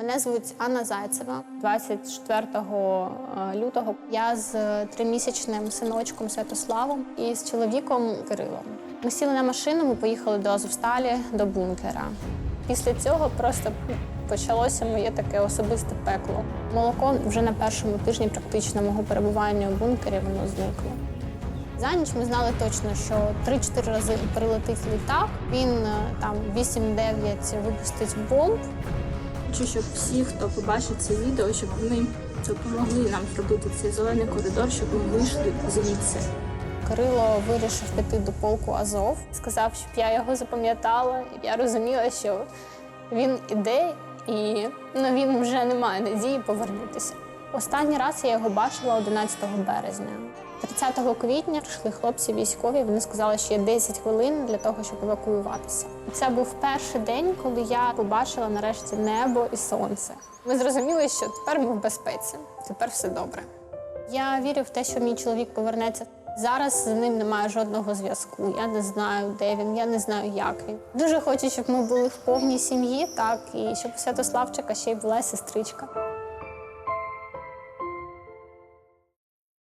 Мене звуть Анна Зайцева. 24 лютого я з тримісячним синочком Святославом і з чоловіком Кирилом. Ми сіли на машину, ми поїхали до Азовсталі, до бункера. Після цього просто почалося моє таке особисте пекло. Молоко вже на першому тижні практично мого перебування у бункері воно зникло. За ніч ми знали точно, що 3-4 рази прилетить літак. Він е, там 8-9 випустить бомб. Хочу, щоб всі, хто побачить це відео, щоб вони допомогли нам зробити цей зелений коридор, щоб ми вийшли звідси. Кирило вирішив піти до полку Азов. Сказав, щоб я його запам'ятала. І Я розуміла, що він іде і ну, він вже не має надії повернутися. Останній раз я його бачила 11 березня. 30 квітня йшли хлопці військові. Вони сказали, що є 10 хвилин для того, щоб евакуюватися. Це був перший день, коли я побачила нарешті небо і сонце. Ми зрозуміли, що тепер ми в безпеці, тепер все добре. Я вірю в те, що мій чоловік повернеться. Зараз з ним немає жодного зв'язку. Я не знаю, де він, я не знаю, як він. Дуже хочу, щоб ми були в повній сім'ї, так і щоб у Святославчика ще й була сестричка.